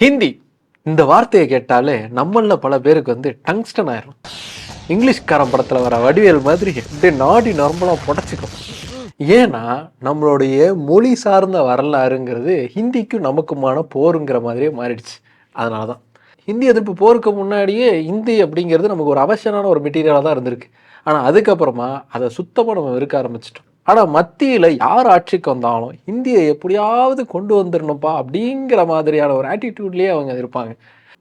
ஹிந்தி. இந்த வார்த்தையை கேட்டாலே நம்மள பல பேருக்கு வந்து டங்ஸ்டன் ஆயிரும். இங்கிலீஷ்காரன் படத்தில் வர வடிவேல் மாதிரி அப்படியே நாடி நார்மலாக புடச்சிக்கும். ஏன்னா நம்மளுடைய மொழி சார்ந்த வரலாறுங்கிறது ஹிந்திக்கும் நமக்குமான போருங்கிற மாதிரியே மாறிடுச்சு. அதனால தான் ஹிந்தி எதிர்ப்பு போருக்கு முன்னாடியே ஹிந்தி அப்படிங்கிறது நமக்கு ஒரு அவசியமான ஒரு மெட்டீரியலாக தான் இருந்திருக்கு. ஆனால் அதுக்கப்புறமா அதை சுத்தமாக நம்ம இருக்க ஆரம்பிச்சிட்டோம். ஆனால் மத்தியில் யார் ஆட்சிக்கு வந்தாலும் ஹிந்தியை எப்படியாவது கொண்டு வந்துடணும்ப்பா அப்படிங்கிற மாதிரியான ஒரு ஆட்டிடியூட்லேயே அவங்க இருப்பாங்க.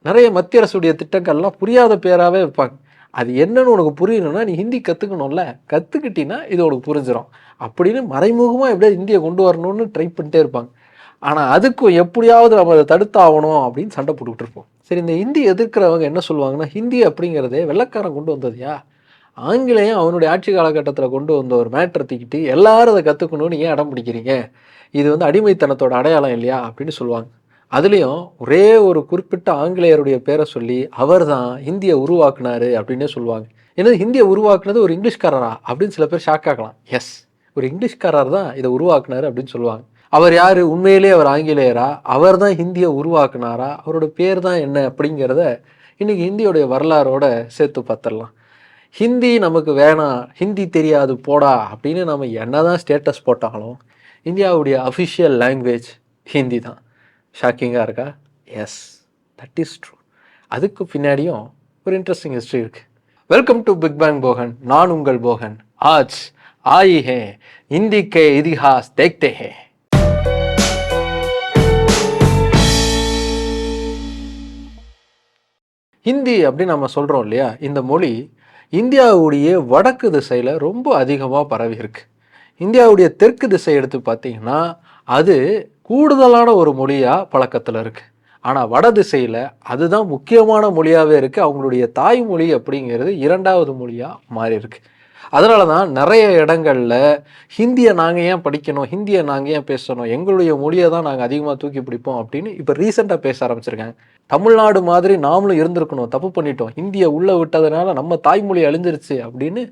நிறைய மத்திய அரசுடைய திட்டங்கள்லாம் புரியாத பேராகவே இருப்பாங்க. அது என்னன்னு உனக்கு புரியணும்னா நீ ஹிந்தி கற்றுக்கணும்ல கற்றுக்கிட்டீங்கன்னா இது உனக்கு புரிஞ்சிடும் அப்படின்னு மறைமுகமாக எப்படியாவது இந்தியை கொண்டு வரணும்னு ட்ரை பண்ணிட்டே இருப்பாங்க. ஆனால் அதுக்கும் எப்படியாவது நம்ம அதை தடுத்தாகணும் அப்படின்னு சண்டை போட்டுக்கிட்டு இருப்போம். சரி இந்த ஹிந்தி எதிர்க்கிறவங்க என்ன சொல்லுவாங்கன்னா ஹிந்தி அப்படிங்கிறதே வெள்ளக்காரன் கொண்டு வந்ததுயா ஆங்கிலேயம் அவனுடைய ஆட்சி காலகட்டத்தில் கொண்டு வந்த ஒரு மேட்ரை தூக்கிட்டு எல்லாரும் அதை கற்றுக்கணும்னு ஏன் அடம் பிடிக்கிறீங்க? இது வந்து அடிமைத்தனத்தோட அடையாளம் இல்லையா? அப்படின்னு சொல்லுவாங்க. அதுலேயும் ஒரே ஒரு குறிப்பிட்ட ஆங்கிலேயருடைய பேரை சொல்லி அவர் தான் ஹிந்தியை உருவாக்குனாரு அப்படின்னே சொல்லுவாங்க. என்னது ஹிந்தியை உருவாக்குனது ஒரு இங்கிலீஷ்காரரா? அப்படின்னு சில பேர் ஷாக் ஆகலாம். எஸ் ஒரு இங்கிலீஷ்காரர் தான் இதை உருவாக்குனாரு அப்படின்னு சொல்லுவாங்க. அவர் யார்? உண்மையிலே அவர் ஆங்கிலேயரா? அவர் தான் ஹிந்தியை உருவாக்குனாரா? அவரோட பேர் தான் என்ன அப்படிங்கிறத இன்றைக்கி ஹிந்தியோடைய வரலாறோட சேர்த்து பார்த்துடலாம். ஹிந்தி நமக்கு வேணாம் ஹிந்தி தெரியாது போடா அப்படின்னு நம்ம என்ன தான் ஸ்டேட்டஸ் போட்டாலும் இந்தியாவுடைய அஃபிஷியல் லாங்குவேஜ் ஹிந்தி தான். ஷாக்கிங்காக இருக்கா? எஸ் தட் இஸ் ட்ரூ அதுக்கு பின்னாடியும் ஒரு இன்ட்ரெஸ்டிங் ஹிஸ்ட்ரி இருக்கு. Welcome to big bang Bogan நான் உங்கள் போகன். ஆஜ் ஆயி ஹே ஹிந்தி கே இதிஹாஸ் தேக்தே ஹே. ஹிந்தி அப்படின்னு நம்ம சொல்கிறோம் இல்லையா? இந்த மொழி இந்தியாவுடைய வடக்கு திசையில் ரொம்ப அதிகமாக பரவி இருக்கு. இந்தியாவுடைய தெற்கு திசை எடுத்து பார்த்தீங்கன்னா அது கூடுதலான ஒரு மொழியாக பழக்கத்தில் இருக்குது ஆனால் வட திசையில் அதுதான் முக்கியமான மொழியாகவே இருக்குது அவங்களுடைய தாய்மொழி அப்படிங்கிறது இரண்டாவது மொழியாக மாறிருக்கு அதனால தான் நிறைய இடங்களில் ஹிந்தியை நாங்கள் ஏன் படிக்கணும் ஹிந்தியை நாங்கள் ஏன் பேசணும் எங்களுடைய மொழியை தான் நாங்கள் அதிகமாக தூக்கி பிடிப்போம் அப்படின்னு இப்போ ரீசெண்டாக பேச ஆரம்பிச்சிருக்காங்க. தமிழ்நாடு மாதிரி நாமளும் இருந்திருக்கணும் தப்பு பண்ணிட்டோம். ஹிந்தியை உள்ளே விட்டதுனால நம்ம தாய்மொழி அழிஞ்சிருச்சு அப்படின்னு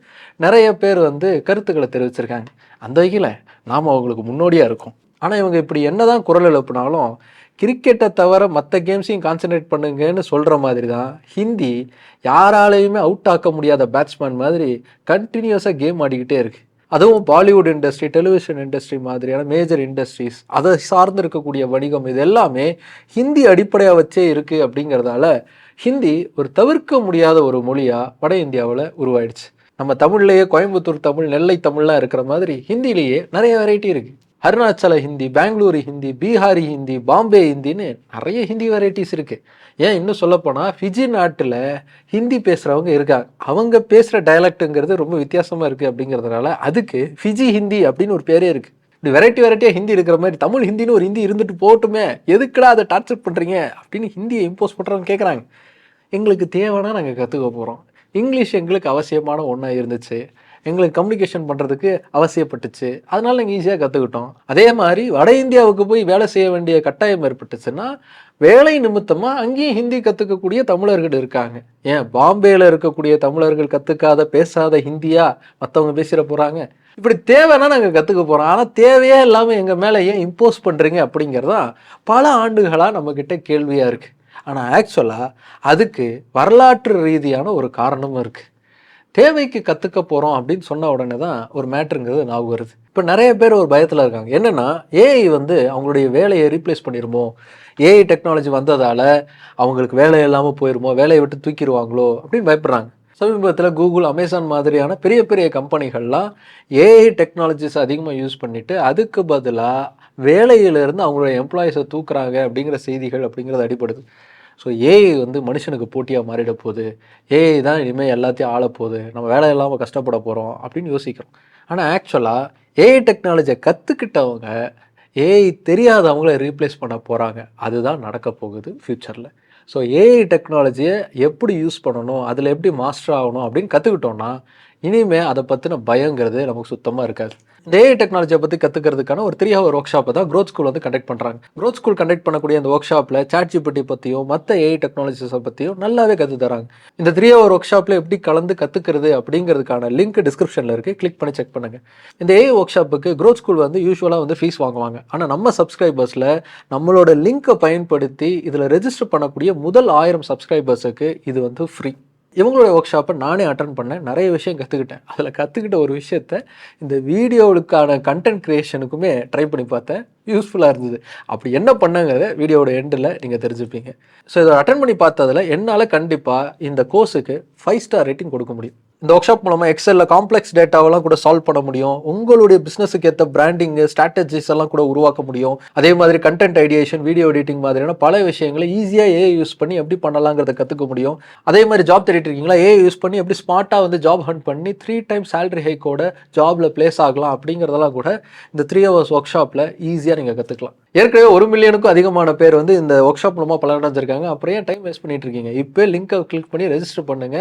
நிறைய பேர் வந்து கருத்துக்களை தெரிவிச்சிருக்காங்க. அந்த வகையில் நாம் அவங்களுக்கு முன்னோடியாக இருக்கோம். ஆனால் இவங்க இப்படி என்னதான் குரல் எழுப்புனாலும் கிரிக்கெட்டை தவிர மற்ற கேம்ஸையும் கான்சென்ட்ரேட் பண்ணுங்கன்னு சொல்கிற மாதிரி தான் ஹிந்தி யாராலையுமே அவுட் ஆக்க முடியாத பேட்ஸ்மேன் மாதிரி கண்டினியூஸாக கேம் ஆடிக்கிட்டே இருக்குது அதுவும் பாலிவுட் இண்டஸ்ட்ரி டெலிவிஷன் இண்டஸ்ட்ரி மாதிரியான மேஜர் இண்டஸ்ட்ரீஸ் அதை சார்ந்து இருக்கக்கூடிய வணிகம் இது எல்லாமே ஹிந்தி அடிப்படையாக வச்சே இருக்குது அப்படிங்கிறதால ஹிந்தி ஒரு தவிர்க்க முடியாத ஒரு மொழியாக வட இந்தியாவில் உருவாயிடுச்சு. நம்ம தமிழ்லேயே கோயம்புத்தூர் தமிழ் நெல்லை தமிழ்லாம் இருக்கிற மாதிரி ஹிந்திலேயே நிறைய வெரைட்டி இருக்குது அருணாச்சல ஹிந்தி பெங்களூரு ஹிந்தி பீகாரி ஹிந்தி பாம்பே ஹிந்தின்னு நிறைய ஹிந்தி வெரைட்டிஸ் இருக்குது ஏன் இன்னும் சொல்லப்போனால் ஃபிஜி நாட்டில் ஹிந்தி பேசுகிறவங்க இருக்காங்க. அவங்க பேசுகிற டைலக்ட்டுங்கிறது ரொம்ப வித்தியாசமாக இருக்குது அப்படிங்கிறதுனால அதுக்கு ஃபிஜி ஹிந்தி அப்படின்னு ஒரு பேரே இருக்குது இப்படி வெரைட்டி வெரைட்டியாக ஹிந்தி இருக்கிற மாதிரி தமிழ் ஹிந்தின்னு ஒரு ஹிந்தி இருந்துட்டு போகட்டுமே எதுக்குடா அதை டார்ச்சர் பண்ணுறீங்க அப்படின்னு ஹிந்தியை இம்போஸ் பண்ணுறான்னு கேட்குறாங்க எங்களுக்கு தேவைன்னா நாங்கள் கற்றுக்க போகிறோம் இங்கிலீஷ் எங்களுக்கு அவசியமான ஒன்றா இருந்துச்சு. எங்களுக்கு கம்யூனிகேஷன் பண்ணுறதுக்கு அவசியப்பட்டுச்சு. அதனால் நாங்கள் ஈஸியாக கற்றுக்கிட்டோம் அதே மாதிரி வட இந்தியாவுக்கு போய் வேலை செய்ய வேண்டிய கட்டாயம் ஏற்பட்டுச்சுன்னா வேலை நிமித்தமாக அங்கேயும் ஹிந்தி கற்றுக்கக்கூடிய தமிழர்கள் இருக்காங்க. ஏன்? பாம்பேயில் இருக்கக்கூடிய தமிழர்கள் கற்றுக்காத பேசாத ஹிந்தியா மற்றவங்க பேசிட போகிறாங்க இப்படி தேவைன்னா நாங்கள் கற்றுக்க போகிறோம் ஆனால் தேவையே இல்லாமல் எங்கள் மேலே ஏன் இம்போஸ் பண்ணுறீங்க அப்படிங்கிறதான் பல ஆண்டுகளாக நம்மக்கிட்ட கேள்வியாக இருக்குது ஆனால் ஆக்சுவலாக அதுக்கு வரலாற்று ரீதியான ஒரு காரணமும் இருக்குது தேவைக்கு கற்றுக்க போகிறோம் அப்படின்னு சொன்ன உடனே தான் ஒரு மேட்ருங்கிறது ஞாபகம் வருது. இப்போ நிறைய பேர் ஒரு பயத்தில் இருக்காங்க. என்னென்னா ஏஐ வந்து அவங்களுடைய வேலையை ரீப்ளேஸ் பண்ணிடுமோ ஏஐ டெக்னாலஜி வந்ததால் அவங்களுக்கு வேலை இல்லாமல் போயிடுமோ வேலையை விட்டு தூக்கிடுவாங்களோ? அப்படின்னு பயப்படுறாங்க. சமீபத்தில் கூகுள் அமேசான் மாதிரியான பெரிய பெரிய கம்பெனிகள்லாம் ஏஐ டெக்னாலஜிஸ் அதிகமாக யூஸ் பண்ணிவிட்டு அதுக்கு பதிலாக வேலையிலிருந்து அவங்களுடைய எம்ப்ளாயிஸை தூக்குறாங்க அப்படிங்கிற செய்திகள் அப்படிங்கிறது அடிப்படுது ஸோ ஏஐ வந்து மனுஷனுக்கு போட்டியாக மாறிட போகுது. ஏஐ தான் இனிமேல் எல்லாத்தையும் ஆள போகுது. நம்ம வேலை இல்லாமல் கஷ்டப்பட போகிறோம் அப்படின்னு யோசிக்கிறோம். ஆனால் ஆக்சுவலாக ஏஐ டெக்னாலஜியை கற்றுக்கிட்டவங்க ஏஐ தெரியாதவங்கள ரீப்ளேஸ் பண்ண போகிறாங்க அதுதான் நடக்க போகுது ஃப்யூச்சரில் ஸோ ஏஐ டெக்னாலஜியை எப்படி யூஸ் பண்ணணும் அதில் எப்படி மாஸ்டர் ஆகணும் அப்படின்னு கற்றுக்கிட்டோன்னா இனிமேல் அதை பற்றின பயங்கிறது நமக்கு சுத்தமாக இருக்காது. இந்த ஏஐ டெக்னாலஜியை பற்றி கற்றுக்கிறதுக்கான ஒரு த்ரீ ஹவர் ஒர்க் ஷாப்பை தான் க்ரோத் ஸ்கூல் வந்து கண்டக்ட் பண்ணுறாங்க க்ரோத் ஸ்கூல் கண்டக்ட் பண்ணக்கூடிய அந்த ஒர்க் ஷாப்பில் சாட் ஜிபிடி பற்றியும் மற்ற ஏஐ டெக்னாலஜிஸை பற்றியும் நல்லாவே கற்று தராங்க. இந்த த்ரீ ஹவர் ஒர்க் ஷாப்பில் எப்படி கலந்து கற்றுக்கிறது அப்படிங்கிறதுக்கான லிங்க் டிஸ்கிரிப்ஷனில் இருக்குது கிளிக் பண்ணி செக் பண்ணுங்கள் இந்த ஏஐ ஒர்க் ஷாப்புக்கு க்ரோத் ஸ்கூல் வந்து யூஸ்வலாக வந்து ஃபீஸ் வாங்குவாங்க. ஆனால் நம்ம சப்ஸ்கிரைபர்ஸில் நம்மளோட லிங்க்கை பயன்படுத்தி இதில் ரெஜிஸ்டர் பண்ணக்கூடிய முதல் ஆயிரம் சப்ஸ்கிரைபர்ஸுக்கு இது வந்து ஃப்ரீ இவங்களுடைய ஒர்க் ஷாப்பை நானே அட்டன் பண்ணேன். நிறைய விஷயம் கற்றுக்கிட்டேன் அதில் கற்றுக்கிட்ட ஒரு விஷயத்த இந்த வீடியோவுக்கான கண்டென்ட் க்ரியேஷனுக்குமே ட்ரை பண்ணி பார்த்தேன். யூஸ்ஃபுல்லாக இருந்தது. அப்படி என்ன பண்ணாங்கிறத வீடியோவோட எண்டில் நீங்கள் தெரிஞ்சுப்பீங்க. ஸோ இதை அட்டன் பண்ணி பார்த்ததில் என்னால் கண்டிப்பாக இந்த கோர்ஸுக்கு ஃபைவ் ஸ்டார் ரேட்டிங் கொடுக்க முடியும். இந்த ஒர்க் ஷாப் மூலமாக எக்ஸலில் காம்ப்ளெக்ஸ் டேட்டாவெல்லாம் கூட சால்வ் பண்ண முடியும். உங்களுடைய பிஸ்னஸுக்கு ஏற்ற பிராண்டிங்கு ஸ்ட்ராட்டஜிஸ் எல்லாம் கூட உருவாக்க முடியும். அதே மாதிரி கண்டென்ட் ஐடியேஷன் வீடியோ எடிட்டிங் மாதிரியான பல விஷயங்களை ஈஸியாக ஏஐ யூஸ் பண்ணி எப்படி பண்ணலாங்கிறத கற்றுக்க முடியும். அதே மாதிரி ஜாப் தேடிட்டு இருக்கீங்களா? ஏ யூஸ் பண்ணி எப்படி ஸ்மார்ட்டாக வந்து ஜாப் ஹண்ட் பண்ணி த்ரீ டைம் சேலரி ஹைக்கோட ஜாபில் பிளேஸ் ஆகலாம் அப்படிங்கிறதெல்லாம் கூட இந்த த்ரீ ஹவர்ஸ் ஒர்க் ஷாப்பில் ஈஸியாக நீங்கள் கற்றுக்கலாம் ஏற்கனவே ஒரு மில்லியனுக்கும் அதிகமான பேர் வந்து இந்த ஒர்க் ஷாப் மூலமாக பலனடைஞ்சிருக்காங்க அப்புறம் ஏன் டைம் வேஸ்ட் பண்ணிட்டு இருக்கீங்க? இப்போ லிங்கை கிளிக் பண்ணி ரெஜிஸ்டர் பண்ணுங்க.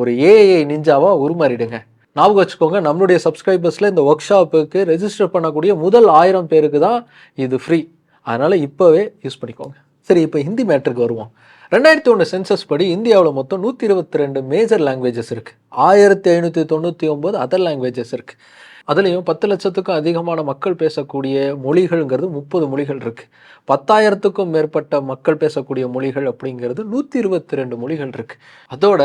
ஒரு ஏஐ நிஞ்சாவாக உருமாறிடுங்க. ஞாபகம் வச்சுக்கோங்க நம்மளுடைய சப்ஸ்கிரைபர்ஸில் இந்த ஒர்க் ஷாப்புக்கு ரெஜிஸ்டர் பண்ணக்கூடிய முதல் ஆயிரம் பேருக்கு தான் இது ஃப்ரீ அதனால் இப்போவே யூஸ் பண்ணிக்கோங்க. சரி இப்போ ஹிந்தி மேட்ருக்கு வருவோம். ரெண்டாயிரத்தி ஒன்று சென்சஸ் படி இந்தியாவில் மொத்தம் நூற்றி இருபத்தி ரெண்டு மேஜர் லாங்குவேஜஸ் இருக்குது ஆயிரத்தி ஐநூற்றி தொண்ணூற்றி ஒம்பது அதர் லாங்குவேஜஸ் இருக்குது அதுலேயும் பத்து லட்சத்துக்கும் அதிகமான மக்கள் பேசக்கூடிய மொழிகள்ங்கிறது முப்பது மொழிகள் இருக்குது பத்தாயிரத்துக்கும் மேற்பட்ட மக்கள் பேசக்கூடிய மொழிகள் அப்படிங்கிறது நூற்றி இருபத்தி ரெண்டு மொழிகள் இருக்குது அதோட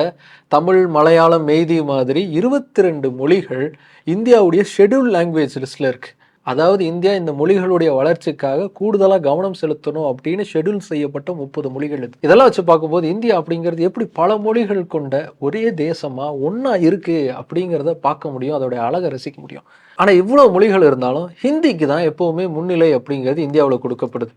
தமிழ் மலையாளம் மெய்தி மாதிரி இருபத்தி ரெண்டு மொழிகள் இந்தியாவுடைய ஷெடியூல் லாங்குவேஜ் லிஸ்ட்டில் இருக்குது அதாவது இந்தியா இந்த மொழிகளுடைய வளர்ச்சிக்காக கூடுதலாக கவனம் செலுத்தணும் அப்படின்னு ஷெட்யூல் செய்யப்பட்ட முப்பது மொழிகள் இது இதெல்லாம் வச்சு பார்க்கும்போது இந்தியா அப்படிங்கிறது எப்படி பல மொழிகள் கொண்ட ஒரே தேசமாக ஒன்றா இருக்குது அப்படிங்கிறத பார்க்க முடியும். அதோடைய அழகை ரசிக்க முடியும். ஆனால் இவ்வளோ மொழிகள் இருந்தாலும் ஹிந்திக்கு தான் எப்போவுமே முன்னிலை அப்படிங்கிறது இந்தியாவில் கொடுக்கப்படுது.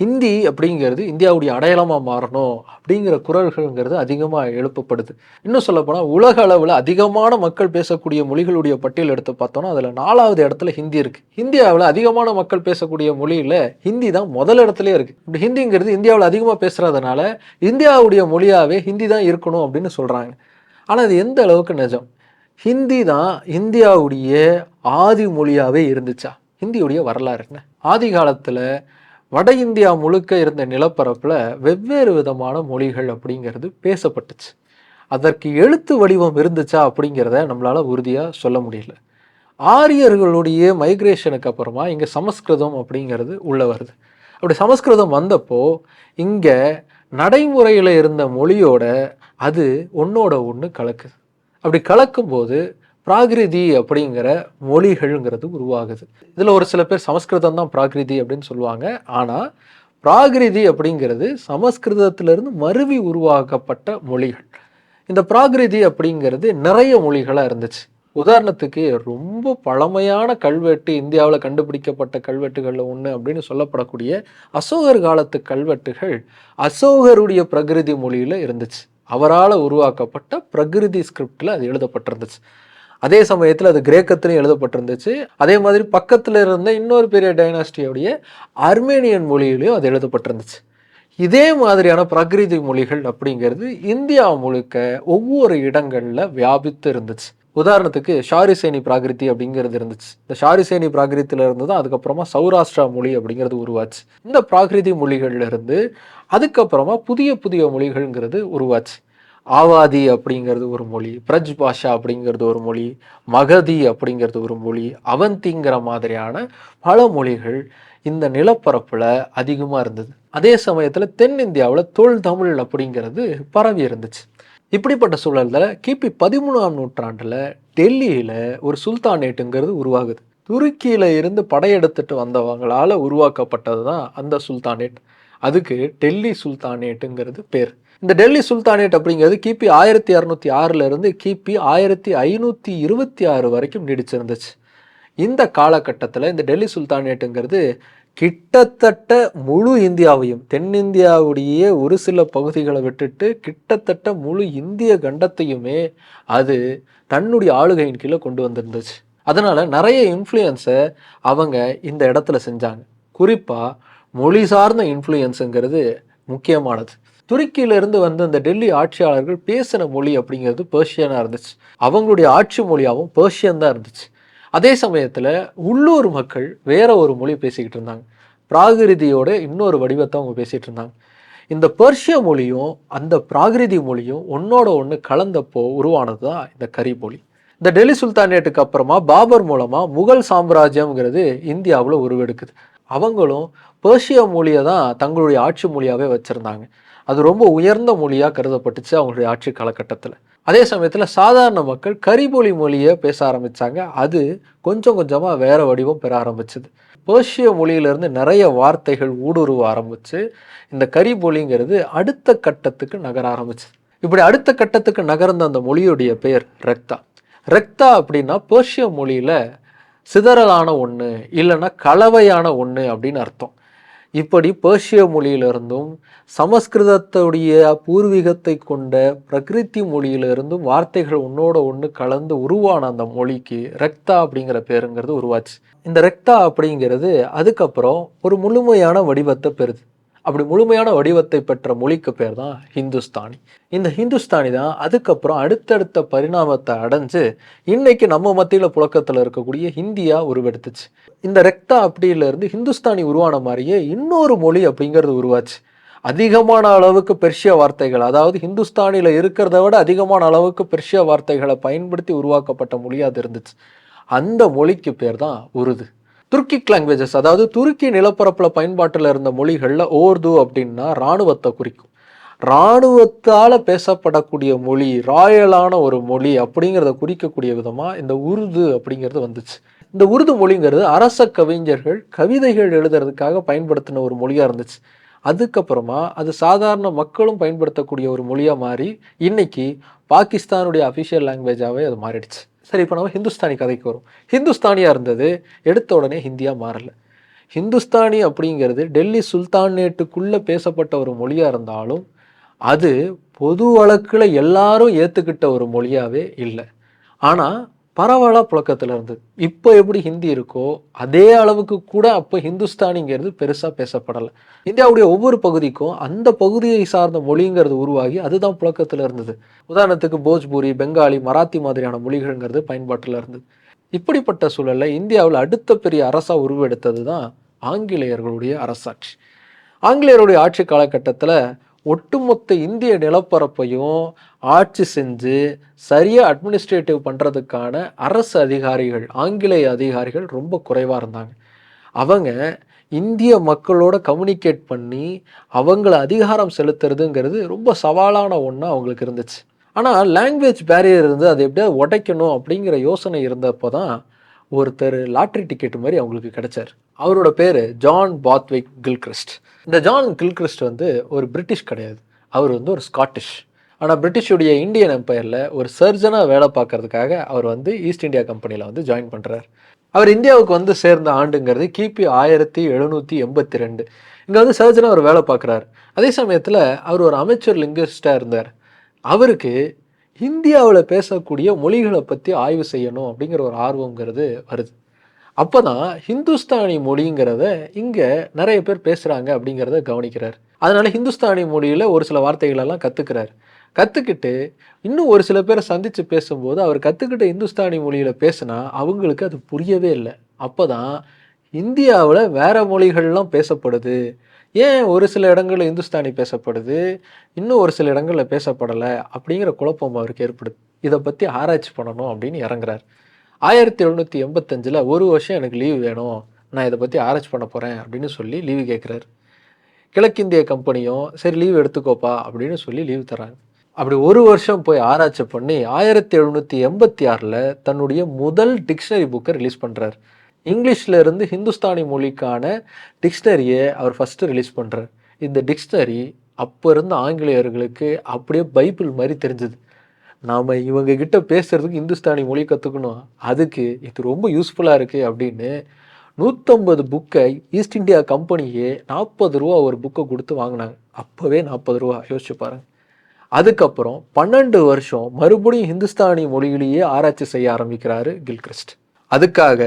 ஹிந்தி அப்படிங்கிறது இந்தியாவுடைய அடையாளமாக மாறணும் அப்படிங்கிற குரல்கள்ங்கிறது அதிகமாக எழுப்பப்படுது. இன்னும் சொல்லப்போனால் உலக அளவில் அதிகமான மக்கள் பேசக்கூடிய மொழிகளுடைய பட்டியல் எடுத்து பார்த்தோம்னா அதில் நாலாவது இடத்துல ஹிந்தி இருக்குது இந்தியாவில் அதிகமான மக்கள் பேசக்கூடிய மொழியில் ஹிந்தி தான் முதல் இடத்துலேயே இருக்குது இப்படி ஹிந்திங்கிறது இந்தியாவில் அதிகமாக பேசுகிறதுனால இந்தியாவுடைய மொழியாகவே ஹிந்தி தான் இருக்கணும் அப்படின்னு சொல்கிறாங்க ஆனால் அது எந்த அளவுக்கு நிஜம்? ஹிந்தி தான் இந்தியாவுடைய ஆதி மொழியாகவே இருந்துச்சா? ஹிந்தியுடைய வரலாறு என்ன? ஆதி காலத்தில் வட இந்தியா முழுக்க இருந்த நிலப்பரப்பில் வெவ்வேறு விதமான மொழிகள் அப்படிங்கிறது பேசப்பட்டுச்சு. அதற்கு எழுத்து வடிவம் இருந்துச்சா அப்படிங்கிறத நம்மளால் உறுதியாக சொல்ல முடியல. ஆரியர்களுடைய மைக்ரேஷனுக்கு அப்புறமா இங்கே சமஸ்கிருதம் அப்படிங்கிறது உள்ளே வருது. அப்படி சமஸ்கிருதம் வந்தப்போ இங்கே நடைமுறையில் இருந்த மொழியோட அது ஒன்றோட ஒன்று கலக்குது. அப்படி கலக்கும்போது பிராகிருதி அப்படிங்கிற மொழிகள்ங்கிறது உருவாகுது. இதில் ஒரு சில பேர் சமஸ்கிருதம் தான் பிராகிருதி அப்படின்னு சொல்லுவாங்க. ஆனால் பிராகிருதி அப்படிங்கிறது சமஸ்கிருதத்திலிருந்து மருவி உருவாக்கப்பட்ட மொழிகள். இந்த பிராகிருதி அப்படிங்கிறது நிறைய மொழிகளாக இருந்துச்சு. உதாரணத்துக்கு ரொம்ப பழமையான கல்வெட்டு இந்தியாவில் கண்டுபிடிக்கப்பட்ட கல்வெட்டுகளில் ஒன்று அப்படின்னு சொல்லப்படக்கூடிய அசோகர் காலத்து கல்வெட்டுகள் அசோகருடைய பிரகிருதி மொழியில் இருந்துச்சு. அவரால் உருவாக்கப்பட்ட பிரகிருதி ஸ்கிரிப்டில் அது எழுதப்பட்டிருந்துச்சு. அதே சமயத்தில் அது கிரேக்கத்திலையும் எழுதப்பட்டிருந்துச்சு. அதே மாதிரி பக்கத்தில் இருந்த இன்னொரு பெரிய டைனாஸ்டியோடைய அர்மேனியன் மொழியிலையும் அது எழுதப்பட்டிருந்துச்சு. இதே மாதிரியான பிரகிருதி மொழிகள் அப்படிங்கிறது இந்தியா முழுக்க ஒவ்வொரு இடங்களில் வியாபித்து இருந்துச்சு. உதாரணத்துக்கு ஷாரிசேனி பிராகிருதி அப்படிங்கிறது இருந்துச்சு. இந்த ஷாரிசேனி பிராகிருத்தில இருந்து தான் அதுக்கப்புறமா சௌராஷ்டிரா மொழி அப்படிங்கிறது உருவாச்சு. இந்த பிராகிருதி மொழிகள்ல இருந்து அதுக்கப்புறமா புதிய புதிய மொழிகள்ங்கிறது உருவாச்சு. ஆவாதி அப்படிங்கிறது ஒரு மொழி பிரஜ் பாஷா அப்படிங்கிறது ஒரு மொழி மகதி அப்படிங்கிறது ஒரு மொழி அவந்திங்கிற மாதிரியான பல மொழிகள் இந்த நிலப்பரப்பில் அதிகமாக இருந்தது. அதே சமயத்தில் தென்னிந்தியாவில் தொல் தமிழ் அப்படிங்கிறது பரவி இருந்துச்சு. இப்படிப்பட்ட சூழலில் கிபி பதிமூணாம் நூற்றாண்டில் டெல்லியில் ஒரு சுல்தானேட்டுங்கிறது உருவாகுது. துருக்கியில் இருந்து படையெடுத்துட்டு வந்தவங்களால் உருவாக்கப்பட்டது தான் அந்த சுல்தானேட். அதுக்கு டெல்லி சுல்தானேட்டுங்கிறது பேர். இந்த டெல்லி சுல்தானேட் அப்படிங்கிறது கிபி ஆயிரத்தி இரநூத்தி ஆறுல இருந்து கிபி ஆயிரத்தி ஐநூற்றி இருபத்தி ஆறு வரைக்கும் நீடிச்சிருந்துச்சு. இந்த காலகட்டத்தில் இந்த டெல்லி சுல்தானேட்டுங்கிறது கிட்டத்தட்ட முழு இந்தியாவையும் தென்னிந்தியாவுடைய ஒரு சில பகுதிகளை விட்டுட்டு கிட்டத்தட்ட முழு இந்திய கண்டத்தையுமே அது தன்னுடைய ஆளுகையின் கீழே கொண்டு வந்திருந்துச்சு. அதனால நிறைய இன்ஃப்ளூயன்ஸை அவங்க இந்த இடத்துல செஞ்சாங்க. குறிப்பாக மொழி சார்ந்த இன்ஃப்ளூயன்ஸுங்கிறது முக்கியமானது. துருக்கியிலிருந்து வந்த அந்த டெல்லி ஆட்சியாளர்கள் பேசின மொழி அப்படிங்கிறது பேர்ஷியனாக இருந்துச்சு. அவங்களுடைய ஆட்சி மொழியாகவும் பேர்ஷியன் தான் இருந்துச்சு. அதே சமயத்தில் உள்ளூர் மக்கள் வேற ஒரு மொழி பேசிக்கிட்டு இருந்தாங்க. பிராகிருதியோட இன்னொரு வடிவத்தை அவங்க பேசிகிட்டு இருந்தாங்க. இந்த பெர்ஷிய மொழியும் அந்த பிராகிருதி மொழியும் ஒன்னோட ஒன்று கலந்தப்போ உருவானது தான் இந்த கரி மொழி. இந்த டெல்லி சுல்தானேட்டுக்கு அப்புறமா பாபர் மூலமாக முகல் சாம்ராஜ்யம்ங்கிறது இந்தியாவில் உருவெடுக்குது. அவங்களும் பெர்ஷிய மொழியை தான் தங்களுடைய ஆட்சி மொழியாகவே வச்சுருந்தாங்க. அது ரொம்ப உயர்ந்த மொழியாக கருதப்பட்டுச்சு அவங்களுடைய ஆட்சி காலகட்டத்தில். அதே சமயத்தில் சாதாரண மக்கள் கரிபொலி மொழியை பேச ஆரம்பித்தாங்க அது கொஞ்சம் கொஞ்சமாக வேறு வடிவம் பெற ஆரம்பிச்சது. பேர்ஷிய மொழியிலிருந்து நிறைய வார்த்தைகள் ஊடுருவ ஆரம்பித்து இந்த கரிபொலிங்கிறது அடுத்த கட்டத்துக்கு நகர ஆரம்பிச்சது. இப்படி அடுத்த கட்டத்துக்கு நகர்ந்த அந்த மொழியுடைய பெயர் ரெக்தா. ரெக்தா அப்படின்னா பேர்ஷிய மொழியில் சிதறலான ஒன்று இல்லைன்னா கலவையான ஒன்று அப்படின்னு அர்த்தம். இப்படி பேர்ஷிய மொழியிலிருந்தும் சமஸ்கிருதத்துடைய பூர்வீகத்தை கொண்ட பிரகிருதி மொழியிலிருந்தும் வார்த்தைகள் ஒன்றோட ஒன்று கலந்து உருவான அந்த மொழிக்கு ரெக்தா அப்படிங்கிற பேருங்கிறது உருவாச்சு. இந்த ரெக்தா அப்படிங்கிறது அதுக்கப்புறம் ஒரு முழுமையான வடிவத்தை பெறுது. அப்படி முழுமையான வடிவத்தை பெற்ற மொழிக்கு பேர் தான் ஹிந்துஸ்தானி. இந்த ஹிந்துஸ்தானி தான் அதுக்கப்புறம் அடுத்தடுத்த பரிணாமத்தை அடைஞ்சு இன்னைக்கு நம்ம மத்தியில் புழக்கத்தில் இருக்கக்கூடிய ஹிந்தியா உருவெடுத்துச்சு. இந்த ரெக்தா அப்படியிலேருந்து ஹிந்துஸ்தானி உருவான மாதிரியே இன்னொரு மொழி அப்படிங்கிறது உருவாச்சு. அதிகமான அளவுக்கு பெர்ஷிய வார்த்தைகள் அதாவது ஹிந்துஸ்தானியில் இருக்கிறத விட அதிகமான அளவுக்கு பெர்ஷிய வார்த்தைகளை பயன்படுத்தி உருவாக்கப்பட்ட மொழியாக அது இருந்துச்சு. அந்த மொழிக்கு பேர் தான் உருது. துருக்கிக் லாங்குவேஜஸ் அதாவது துருக்கி நிலப்பரப்பில் பயன்பாட்டில் இருந்த மொழிகளில் ஓர்து அப்படின்னா இராணுவத்தை குறிக்கும். இராணுவத்தால் பேசப்படக்கூடிய மொழி ராயலான ஒரு மொழி அப்படிங்கிறத குறிக்கக்கூடிய விதமாக இந்த உருது அப்படிங்கிறது வந்துச்சு. இந்த உருது மொழிங்கிறது அரச கவிஞர்கள் கவிதைகள் எழுதுறதுக்காக பயன்படுத்தின ஒரு மொழியாக இருந்துச்சு. அதுக்கப்புறமா அது சாதாரண மக்களும் பயன்படுத்தக்கூடிய ஒரு மொழியாக மாறி இன்னைக்கு பாகிஸ்தானுடைய அஃபிஷியல் லாங்குவேஜாகவே அது மாறிடுச்சு. சரி இப்போ நம்ம ஹிந்துஸ்தானி கதைக்கு வரும். ஹிந்துஸ்தானியாக இருந்தது எடுத்த உடனே ஹிந்தியாக மாறலை. ஹிந்துஸ்தானி அப்படிங்கிறது டெல்லி சுல்தானேட்டுக்குள்ளே பேசப்பட்ட ஒரு மொழியாக இருந்தாலும் அது பொது வழக்கில் எல்லாரும் ஏற்றுக்கிட்ட ஒரு மொழியாகவே இல்லை. ஆனால் பரவலாக புழக்கத்தில் இருந்தது இப்போ எப்படி ஹிந்தி இருக்கோ அதே அளவுக்கு கூட அப்போ ஹிந்துஸ்தானிங்கிறது பெருசாக பேசப்படலை. இந்தியாவுடைய ஒவ்வொரு பகுதிக்கும் அந்த பகுதியை சார்ந்த மொழிங்கிறது உருவாகி அதுதான் புழக்கத்தில் இருந்தது. உதாரணத்துக்கு போஜ்பூரி பெங்காலி மராத்தி மாதிரியான மொழிகள்ங்கிறது பயன்பாட்டில் இருந்தது இப்படிப்பட்ட சூழலில் இந்தியாவில் அடுத்த பெரிய அரசாக உருவெடுத்தது தான் ஆங்கிலேயர்களுடைய அரசாட்சி. ஆங்கிலேயருடைய ஆட்சி காலகட்டத்தில் ஒட்டுமொத்த இந்திய நிலப்பரப்பையும் ஆட்சி செஞ்சு சரியாக அட்மினிஸ்ட்ரேட்டிவ் பண்ணுறதுக்கான அரசு அதிகாரிகள் ஆங்கிலேய அதிகாரிகள் ரொம்ப குறைவாக இருந்தாங்க. அவங்க இந்திய மக்களோட கம்யூனிகேட் பண்ணி அவங்கள அதிகாரம் செலுத்துறதுங்கிறது ரொம்ப சவாலான ஒன்றா அவங்களுக்கு இருந்துச்சு. ஆனால் லாங்குவேஜ் பேரியர் இருந்து அது எப்படியாவது உடைக்கணும் அப்படிங்கிற யோசனை இருந்தப்போ தான் ஒருத்தர் லாட்ரி டிக்கெட் மாதிரி அவங்களுக்கு கிடைச்சார். அவரோட பேர் ஜான் பாத்விக் கில்கிறிஸ்ட் இந்த ஜான் கில்கிறிஸ்ட் வந்து ஒரு பிரிட்டிஷ் கிடையாது. அவர் வந்து ஒரு ஸ்காட்டிஷ் ஆனால் பிரிட்டிஷுடைய இந்தியன் எம்பையரில் ஒரு சர்ஜனாக வேலை பார்க்கறதுக்காக அவர் வந்து ஈஸ்ட் இந்தியா கம்பெனியில் வந்து ஜாயின் பண்ணுறார் அவர் இந்தியாவுக்கு வந்து சேர்ந்த ஆண்டுங்கிறது கிபி ஆயிரத்தி எழுநூற்றி எண்பத்தி ரெண்டு இங்கே வந்து சர்ஜனாக அவர் வேலை பார்க்குறாரு. அதே சமயத்தில் அவர் ஒரு அமைச்சர் லிங்குவிஸ்டாக இருந்தார். அவருக்கு இந்தியாவில் பேசக்கூடிய மொழிகளை பற்றி ஆய்வு செய்யணும் அப்படிங்கிற ஒரு ஆர்வங்கிறது வருது. அப்போ தான் ஹிந்துஸ்தானி மொழிங்கிறத இங்கே நிறைய பேர் பேசுகிறாங்க அப்படிங்கிறத கவனிக்கிறார். அதனால் ஹிந்துஸ்தானி மொழியில் ஒரு சில வார்த்தைகளெல்லாம் கற்றுக்கிறார் கற்றுக்கிட்டு இன்னும் ஒரு சில பேரை சந்தித்து பேசும்போது அவர் கற்றுக்கிட்ட இந்துஸ்தானி மொழியில் பேசினா அவங்களுக்கு அது புரியவே இல்லை. அப்போ தான் இந்தியாவில் வேறு மொழிகள்லாம் பேசப்படுது. ஏன் ஒரு சில இடங்களில் இந்துஸ்தானி பேசப்படுது இன்னும் ஒரு சில இடங்களில் பேசப்படலை அப்படிங்கிற குழப்பம் அவருக்கு ஏற்படுது. இதை பற்றி ஆராய்ச்சி பண்ணணும் அப்படின்னு இறங்குறார். ஆயிரத்தி எழுநூற்றி எண்பத்தஞ்சில் ஒரு வருஷம் எனக்கு லீவு வேணும். நான் இதை பற்றி ஆராய்ச்சி பண்ண போகிறேன் அப்படின்னு சொல்லி லீவு கேட்குறாரு கிழக்கிந்திய கம்பெனியும் சரி லீவ் எடுத்துக்கோப்பா அப்படின்னு சொல்லி லீவ் தராங்க அப்படி ஒரு வருஷம் போய் ஆராய்ச்சி பண்ணி ஆயிரத்தி எழுநூற்றி எண்பத்தி ஆறில் தன்னுடைய முதல் டிக்ஷனரி புக்கை ரிலீஸ் பண்ணுறார் இங்கிலீஷில் இருந்து ஹிந்துஸ்தானி மொழிக்கான டிக்ஷனரியை அவர் ஃபஸ்ட்டு ரிலீஸ் பண்ணுறார் இந்த டிக்ஷனரி அப்போ இருந்த ஆங்கிலேயர்களுக்கு அப்படியே பைபிள் மாதிரி தெரிஞ்சுது. நாம் இவங்க கிட்ட பேசுறதுக்கு இந்துஸ்தானி மொழி கற்றுக்கணும் அதுக்கு இது ரொம்ப யூஸ்ஃபுல்லாக இருக்குது அப்படின்னு நூற்றம்பது புக்கை ஈஸ்ட் இந்தியா கம்பெனியே நாற்பது ரூபா ஒரு புக்கை கொடுத்து வாங்கினாங்க. அப்போவே நாற்பது ரூபா. யோசிச்சு பாருங்க. அதுக்கப்புறம் பன்னெண்டு வருஷம் மறுபடியும் ஹிந்துஸ்தானி மொழியிலேயே ஆராய்ச்சி செய்ய ஆரம்பிக்கிறாரு கில்கிறிஸ்ட் அதுக்காக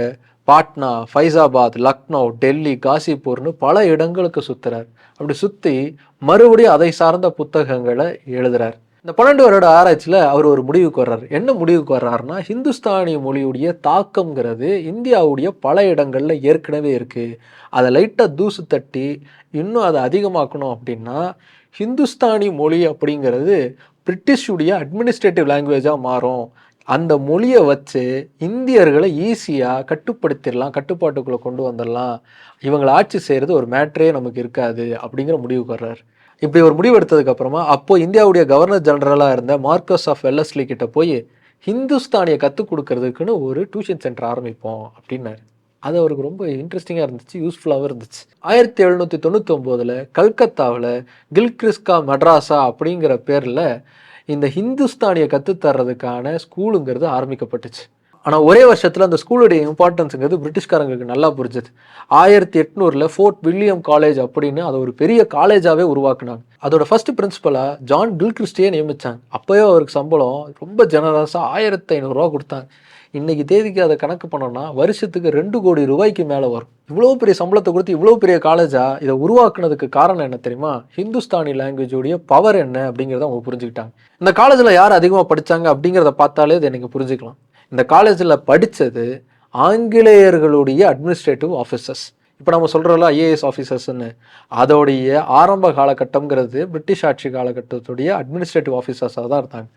பாட்னா ஃபைசாபாத் லக்னோ டெல்லி காசிப்பூர்னு பல இடங்களுக்கு சுற்றுறார் அப்படி சுற்றி மறுபடியும் அதை சார்ந்த புத்தகங்களை எழுதுறார். இந்த பன்னெண்டு வருட ஆராய்ச்சியில் அவர் ஒரு முடிவுக்கு வர்றாரு. என்ன முடிவுக்கு வர்றாருன்னா ஹிந்துஸ்தானி மொழியுடைய தாக்கம்ங்கிறது இந்தியாவுடைய பல இடங்களில் ஏற்கனவே இருக்குது அதை லைட்டாக தூசு தட்டி இன்னும் அதை அதிகமாக்கணும் அப்படின்னா ஹிந்துஸ்தானி மொழி அப்படிங்கிறது பிரிட்டிஷுடைய அட்மினிஸ்ட்ரேட்டிவ் லாங்குவேஜாக மாறும். அந்த மொழியை வச்சு இந்தியர்களை ஈஸியாக கட்டுப்படுத்திடலாம் கட்டுப்பாட்டுக்குள்ளே கொண்டு வந்துடலாம். இவங்களை ஆட்சி செய்கிறது ஒரு மேட்ரே நமக்கு இருக்காது அப்படிங்கிற முடிவுக்கு வர்றார். இப்படி ஒரு முடிவு எடுத்ததுக்கு அப்புறமா அப்போ இந்தியாவுடைய கவர்னர் ஜெனரலாக இருந்த மார்க்கஸ் ஆஃப் வெல்லஸ்லி கிட்ட போய் ஹிந்துஸ்தானியை கற்றுக் கொடுக்கறதுக்குன்னு ஒரு டியூஷன் சென்டர் ஆரம்பிப்போம் அப்படின்னாரு. அது அவருக்கு ரொம்ப இன்ட்ரெஸ்டிங்காக இருந்துச்சு யூஸ்ஃபுல்லாகவும் இருந்துச்சு. ஆயிரத்தி எழுநூற்றி தொண்ணூத்தொம்போதில் கல்கத்தாவில் கில்கிறிஸ்கா மட்ராஸா அப்படிங்கிற பேரில் இந்த ஹிந்துஸ்தானியை கற்றுத்தர்றதுக்கான ஸ்கூலுங்கிறது ஆரம்பிக்கப்பட்டுச்சு. ஆனால் ஒரே வருஷத்தில் அந்த ஸ்கூலுடைய இம்பார்ட்டன்ஸுங்கிறது பிரிட்டிஷ்காரங்களுக்கு நல்லா புரிஞ்சுது. ஆயிரத்தி எட்நூறில் ஃபோர்ட் வில்லியம் காலேஜ் அப்படின்னு அதை ஒரு பெரிய காலேஜாகவே உருவாக்குனாங்க. அதோட ஃபர்ஸ்ட் பிரின்சிபலாக ஜான் கில்கிறிஸ்டியே நியமித்தாங்க அப்போயே அவருக்கு சம்பளம் ரொம்ப ஜெனரஸாக ஆயிரத்தி ஐநூறுரூவா கொடுத்தாங்க. இன்னைக்கு தேதிக்கு அதை கணக்கு பண்ணோம்னா வருஷத்துக்கு ரெண்டு கோடி ரூபாய்க்கு மேலே வரும். இவ்வளோ பெரிய சம்பளத்தை கொடுத்து இவ்வளோ பெரிய காலேஜாக இதை உருவாக்குனதுக்கு காரணம் என்ன தெரியுமா? ஹிந்துஸ்தானி லாங்குவேஜோடைய பவர் என்ன அப்படிங்கிறத அவங்க புரிஞ்சுக்கிட்டாங்க. இந்த காலேஜில் யார் அதிகமாக படித்தாங்க அப்படிங்கிறத பார்த்தாலே இதை எனக்கு புரிஞ்சுக்கலாம். இந்த காலேஜில் படித்தது ஆங்கிலேயர்களுடைய அட்மினிஸ்ட்ரேட்டிவ் ஆஃபீஸர்ஸ் இப்போ நம்ம சொல்கிறோம்ல ஐஏஎஸ் ஆஃபீஸர்ஸ்னு அதோடைய ஆரம்ப காலகட்டம்ங்கிறது பிரிட்டிஷ் ஆட்சி காலகட்டத்துடைய அட்மினிஸ்ட்ரேட்டிவ் ஆஃபீஸர்ஸாக தான் இருந்தாங்க.